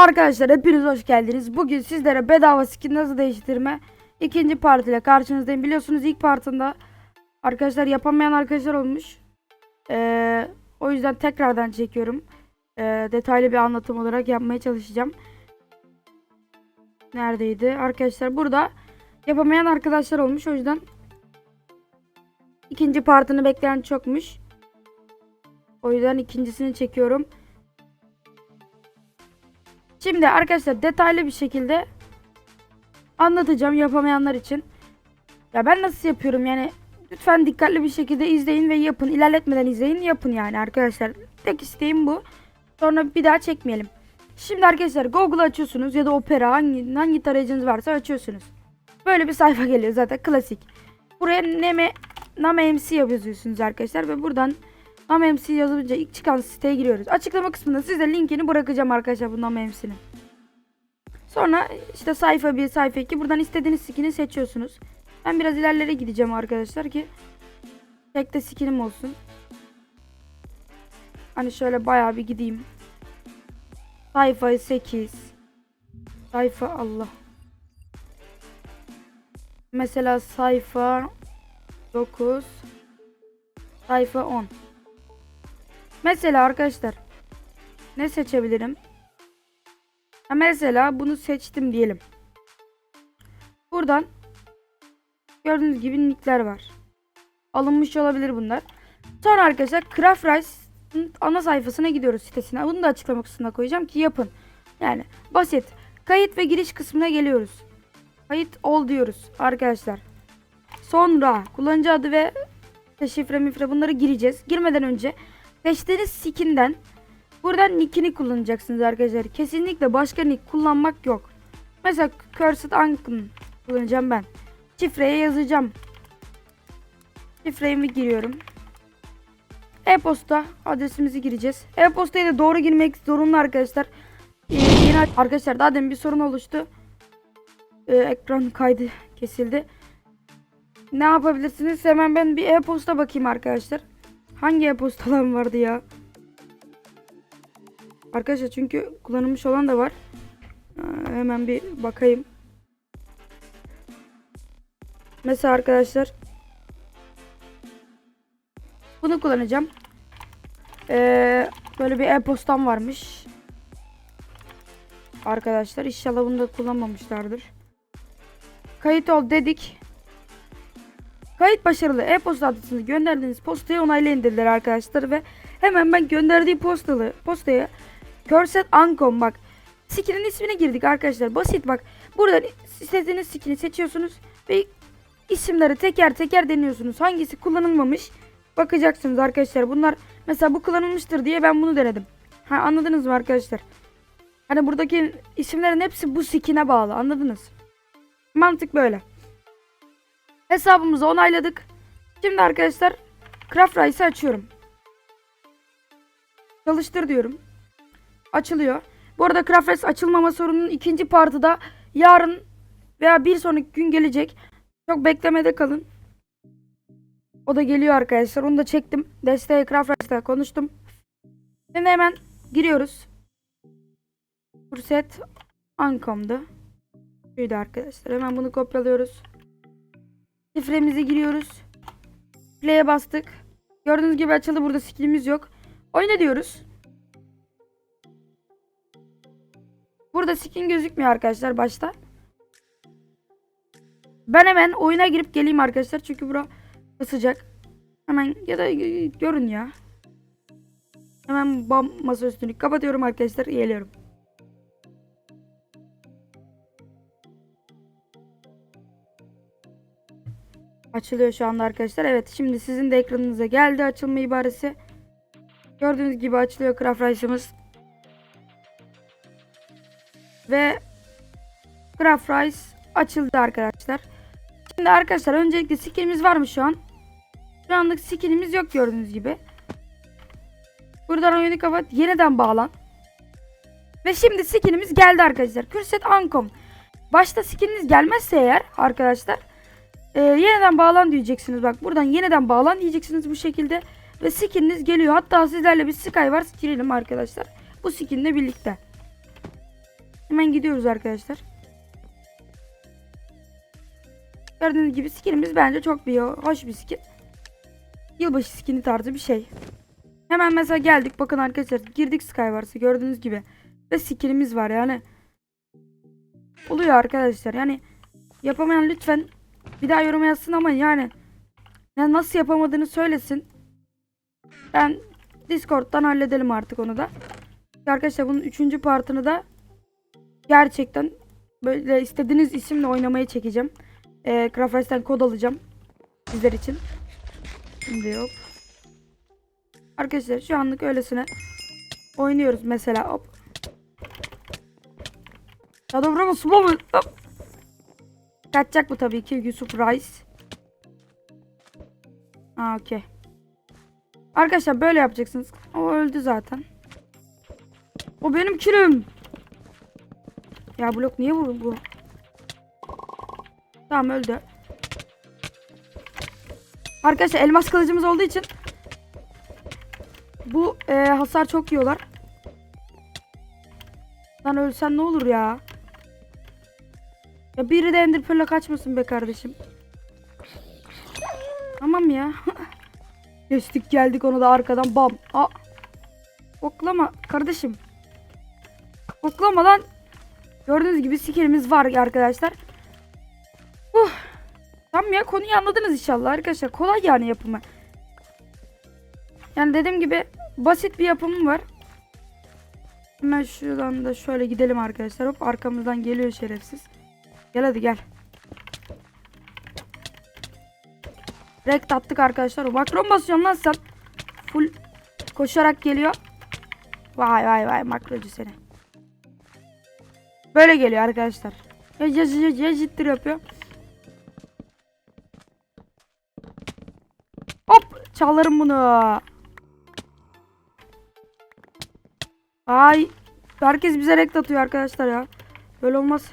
Arkadaşlar hepiniz hoş geldiniz. Bugün sizlere bedava skin nasıl değiştirme ikinci partiyle karşınızdayım. Biliyorsunuz ilk partında arkadaşlar yapamayan arkadaşlar olmuş. Ee, o yüzden tekrardan çekiyorum. Ee, detaylı bir anlatım olarak yapmaya çalışacağım. Neredeydi? Arkadaşlar burada yapamayan arkadaşlar olmuş. O yüzden ikinci partını bekleyen çokmuş. O yüzden ikincisini çekiyorum. Şimdi arkadaşlar detaylı bir şekilde anlatacağım yapamayanlar için. Ya ben nasıl yapıyorum yani lütfen dikkatli bir şekilde izleyin ve yapın. İlerletmeden izleyin yapın yani arkadaşlar. Tek isteğim bu. Sonra bir daha çekmeyelim. Şimdi arkadaşlar Google açıyorsunuz ya da Opera hangi, hangi tarayıcınız varsa açıyorsunuz. Böyle bir sayfa geliyor zaten klasik. Buraya Neme, Name MC yazıyorsunuz arkadaşlar ve buradan Name MC yazınca ilk çıkan siteye giriyoruz. Açıklama kısmında size linkini bırakacağım arkadaşlar bu Name MC'nin. Sonra işte sayfa 1, sayfa 2 buradan istediğiniz skin'i seçiyorsunuz. Ben biraz ilerlere gideceğim arkadaşlar ki tek de skinim olsun. Hani şöyle bayağı bir gideyim. Sayfa 8. Sayfa Allah. Mesela sayfa 9. Sayfa 10. Mesela arkadaşlar ne seçebilirim? Ha mesela bunu seçtim diyelim. Buradan gördüğünüz gibi nickler var. Alınmış olabilir bunlar. Sonra arkadaşlar Craft Rice'ın ana sayfasına gidiyoruz sitesine. Bunu da açıklama kısmına koyacağım ki yapın. Yani basit. Kayıt ve giriş kısmına geliyoruz. Kayıt ol diyoruz arkadaşlar. Sonra kullanıcı adı ve şifre mifre bunları gireceğiz. Girmeden önce seçtiğiniz skin'den buradan nickini kullanacaksınız arkadaşlar. Kesinlikle başka nick kullanmak yok. Mesela Cursed Icon kullanacağım ben. Şifreye yazacağım. Şifremi giriyorum. E-posta adresimizi gireceğiz. E-postayı da doğru girmek zorunlu arkadaşlar. Ee, arkadaşlar daha demin bir sorun oluştu. Ee, ekran kaydı kesildi. Ne yapabilirsiniz? Hemen ben bir e-posta bakayım arkadaşlar. Hangi e-postalarım vardı ya? Arkadaşlar çünkü kullanılmış olan da var. Ee, hemen bir bakayım. Mesela arkadaşlar bunu kullanacağım. Ee, böyle bir e-postam varmış. Arkadaşlar inşallah bunu da kullanmamışlardır. Kayıt ol dedik. Kayıt başarılı. E-posta adresini gönderdiğiniz postayı onaylayın dediler arkadaşlar ve hemen ben gönderdiğim postalı postaya Cursed Ancom bak. Skin'in ismini girdik arkadaşlar. Basit bak. Burada istediğiniz skin'i seçiyorsunuz ve isimleri teker teker deniyorsunuz. Hangisi kullanılmamış bakacaksınız arkadaşlar. Bunlar mesela bu kullanılmıştır diye ben bunu denedim. Ha anladınız mı arkadaşlar? Hani buradaki isimlerin hepsi bu skin'e bağlı. Anladınız? Mantık böyle. Hesabımızı onayladık. Şimdi arkadaşlar Craft Rice'ı açıyorum. Çalıştır diyorum. Açılıyor. Bu arada Craft Rice açılmama sorunun ikinci partı da yarın veya bir sonraki gün gelecek. Çok beklemede kalın. O da geliyor arkadaşlar. Onu da çektim. Desteğe Craft Rice'da konuştum. Şimdi hemen giriyoruz. Furset Ancom'da. Şuydu arkadaşlar. Hemen bunu kopyalıyoruz. Şifremizi giriyoruz. Play'e bastık. Gördüğünüz gibi açıldı. Burada skinimiz yok. Oyna diyoruz. Burada skin gözükmüyor arkadaşlar başta. Ben hemen oyuna girip geleyim arkadaşlar. Çünkü bura sıcak. Hemen ya da görün ya. Hemen bam masa üstünü kapatıyorum arkadaşlar. Geliyorum. Açılıyor şu anda arkadaşlar. Evet şimdi sizin de ekranınıza geldi açılma ibaresi. Gördüğünüz gibi açılıyor Craft Rice'ımız. Ve Craft Rice açıldı arkadaşlar. Şimdi arkadaşlar öncelikle skinimiz var mı şu an? Şu anlık skinimiz yok gördüğünüz gibi. Buradan oyunu kapat. Yeniden bağlan. Ve şimdi skinimiz geldi arkadaşlar. Kürset Ancom. Başta skininiz gelmezse eğer arkadaşlar e, yeniden bağlan diyeceksiniz. Bak buradan yeniden bağlan diyeceksiniz bu şekilde. Ve skininiz geliyor. Hatta sizlerle bir Sky var. Girelim arkadaşlar. Bu skinle birlikte. Hemen gidiyoruz arkadaşlar. Gördüğünüz gibi skinimiz bence çok bir hoş bir skin. Yılbaşı skini tarzı bir şey. Hemen mesela geldik bakın arkadaşlar girdik Skywars'a gördüğünüz gibi. Ve skinimiz var yani. Oluyor arkadaşlar yani yapamayan lütfen bir daha yoruma yazsın ama yani, yani nasıl yapamadığını söylesin. Ben Discord'dan halledelim artık onu da. Arkadaşlar bunun üçüncü partını da gerçekten böyle istediğiniz isimle oynamaya çekeceğim. Ee, Craftwise'den kod alacağım. Sizler için. Şimdi yok. Arkadaşlar şu anlık öylesine oynuyoruz mesela. Hop. Ya da vurama? Hop. Kaçacak bu tabii ki Yusuf Rice. Ha okey. Arkadaşlar böyle yapacaksınız. O öldü zaten. O benim kilim. Ya blok niye vurdu bu? Tamam öldü. Arkadaşlar elmas kılıcımız olduğu için bu e, hasar çok yiyorlar. Lan ölsen ne olur ya? Ya biri de Ender Pearl'e kaçmasın be kardeşim. Tamam ya. Geçtik geldik onu da arkadan bam. Aa. Oklama kardeşim. Oklama lan. Gördüğünüz gibi skillimiz var arkadaşlar. Uh. Tamam ya konuyu anladınız inşallah arkadaşlar. Kolay yani yapımı. Yani dediğim gibi basit bir yapımım var. Hemen şuradan da şöyle gidelim arkadaşlar. Hop arkamızdan geliyor şerefsiz. Gel hadi gel. Rekt attık arkadaşlar. Makron basıyorum lan sen. Full koşarak geliyor. Vay vay vay makrocu seni. Böyle geliyor arkadaşlar. Ya, ya, ya, ya ciddir yapıyor. Hop çalarım bunu. Ay herkes bize rekt atıyor arkadaşlar ya. Böyle olmaz.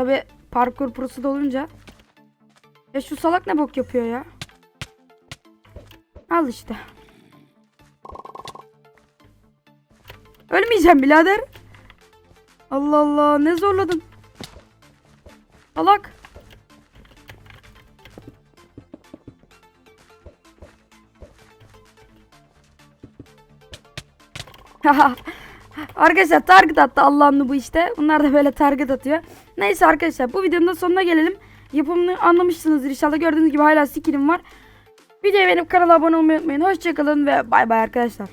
Tabi parkur prosu da olunca. Ya şu salak ne bok yapıyor ya. Al işte. Ölmeyeceğim birader. Allah Allah ne zorladın. Salak. Arkadaşlar target attı Allah'ın bu işte. Bunlar da böyle target atıyor. Neyse arkadaşlar bu videonun da sonuna gelelim. Yapımını anlamışsınızdır inşallah. Gördüğünüz gibi hala skinim var. Videoya benim kanala abone olmayı unutmayın. Hoşçakalın ve bay bay arkadaşlar.